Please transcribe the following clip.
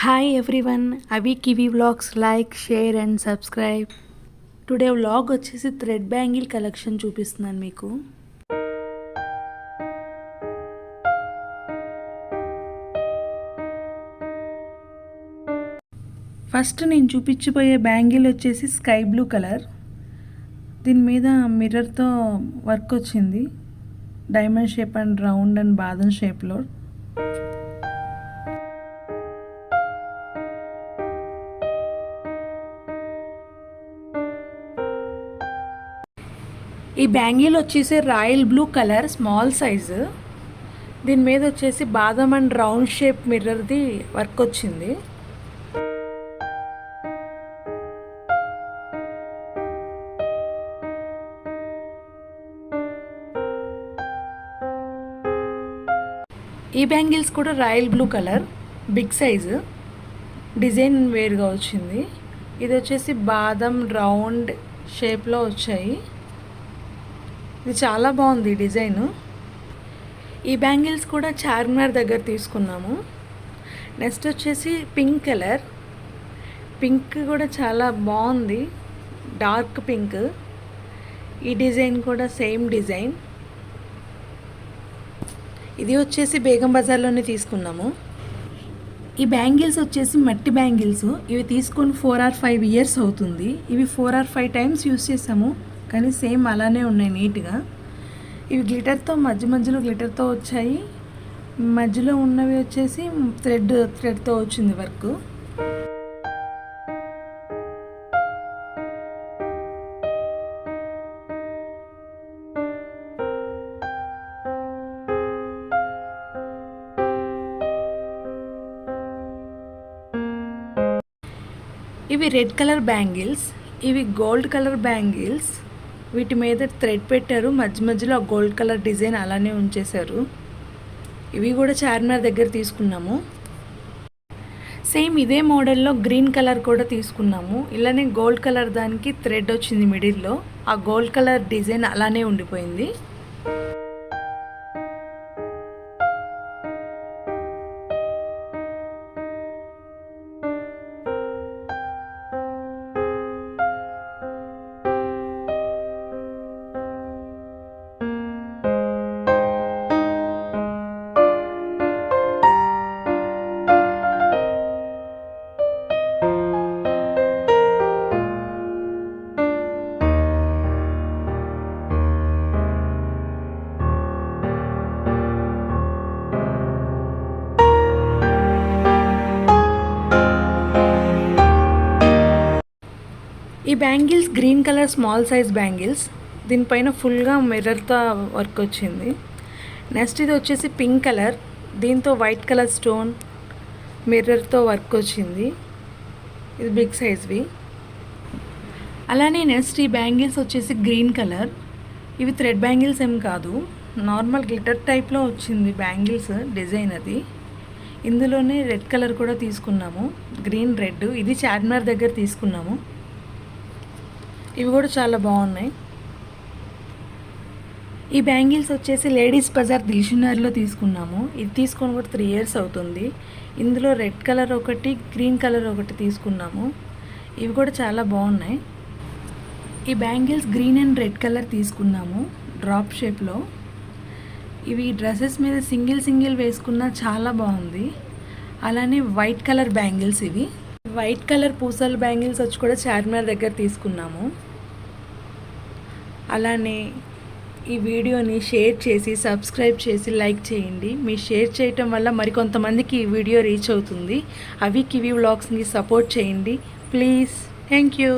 Hi everyone Avi kiwi vlogs like share and subscribe today vlog వచ్చేసి thread bangle collection చూపిస్తున్నాను మీకు. First నేను చూపించిపోయే బ్యాంగిల్ వచ్చేసి స్కై బ్లూ కలర్ దీని మీద మిర్రర్తో వర్క్ వచ్చింది. Diamond shape and round and బాదం షేప్లో ఈ బ్యాంగిల్ వచ్చేసి royal blue colour small size. దీని మీద వచ్చేసి బాదం అండ్ రౌండ్ షేప్ మిర్రర్ది వర్క్ వచ్చింది. ఈ బ్యాంగిల్స్ కూడా royal blue colour big size. Design వేరుగా వచ్చింది. ఇది వచ్చేసి బాదం రౌండ్ షేప్లో వచ్చాయి. ఇది చాలా బాగుంది డిజైను. ఈ బ్యాంగిల్స్ కూడా చార్మినార్ దగ్గర తీసుకున్నాము. నెక్స్ట్ వచ్చేసి పింక్ కలర్. పింక్ కూడా చాలా బాగుంది. Dark pink. ఈ డిజైన్ కూడా సేమ్ డిజైన్. ఇది వచ్చేసి బేగం బజార్లోనే తీసుకున్నాము. ఈ బ్యాంగిల్స్ వచ్చేసి మట్టి బ్యాంగిల్స్. ఇవి తీసుకొని ఫోర్ ఆర్ ఫైవ్ ఇయర్స్ అవుతుంది. ఇవి four or five times use చేసాము. కానీ సేమ్ అలానే ఉన్నాయి నీట్గా. ఇవి గ్లిటర్తో మధ్య మధ్యలో గ్లిటర్తో వచ్చాయి. మధ్యలో ఉన్నవి వచ్చేసి థ్రెడ్ థ్రెడ్తో వచ్చింది వర్క్. ఇవి రెడ్ కలర్ బ్యాంగిల్స్. ఇవి గోల్డ్ కలర్ బ్యాంగిల్స్. వీటి మీద థ్రెడ్ పెట్టారు. మధ్య మధ్యలో గోల్డ్ కలర్ డిజైన్ అలానే ఉంచేశారు. ఇవి కూడా చార్మినార్ దగ్గర తీసుకున్నాము. సేమ్ ఇదే మోడల్లో గ్రీన్ కలర్ కూడా తీసుకున్నాము. ఇలానే గోల్డ్ కలర్ దానికి థ్రెడ్ వచ్చింది మిడిల్లో ఆ గోల్డ్ కలర్ డిజైన్ అలానే ఉండిపోయింది. Bangles green colour small size bangles. దీనిపైన ఫుల్గా మిర్రర్తో వర్క్ వచ్చింది. నెక్స్ట్ ఇది వచ్చేసి పింక్ కలర్. దీంతో వైట్ కలర్ స్టోన్ మిర్రర్తో వర్క్ వచ్చింది. ఇది బిగ్ సైజ్వి. అలానే నెక్స్ట్ ఈ బ్యాంగిల్స్ వచ్చేసి గ్రీన్ కలర్. ఇవి థ్రెడ్ బ్యాంగిల్స్ ఏం కాదు. నార్మల్ గ్లిటర్ టైప్లో వచ్చింది బ్యాంగిల్స్ డిజైన్ అది. ఇందులోనే రెడ్ కలర్ కూడా తీసుకున్నాము. Green red. ఇది చార్మినార్ దగ్గర తీసుకున్నాము. ఇవి కూడా చాలా బాగున్నాయి. ఈ బ్యాంగిల్స్ వచ్చేసి లేడీస్ బజార్ దిల్షునర్లో తీసుకున్నాము. ఇది తీసుకొని కూడా త్రీ ఇయర్స్ అవుతుంది. ఇందులో రెడ్ కలర్ ఒకటి గ్రీన్ కలర్ ఒకటి తీసుకున్నాము. ఇవి కూడా చాలా బాగున్నాయి. ఈ bangles green and red colour తీసుకున్నాము డ్రాప్ షేప్లో. ఇవి డ్రెస్సెస్ మీద సింగిల్ సింగిల్ వేసుకున్నా చాలా బాగుంది. అలానే వైట్ కలర్ బ్యాంగిల్స్ ఇవి. వైట్ కలర్ పూసల బ్యాంగిల్స్ వచ్చి కూడా చార్మినార్ దగ్గర తీసుకున్నాము. అలానే ఈ వీడియోని షేర్ చేసి సబ్స్క్రైబ్ చేసి లైక్ చేయండి. మీ షేర్ చేయటం వల్ల మరికొంతమందికి ఈ వీడియో రీచ్ అవుతుంది. అవి కివీ వ్లాగ్స్ని సపోర్ట్ చేయండి. ప్లీజ్. Thank you.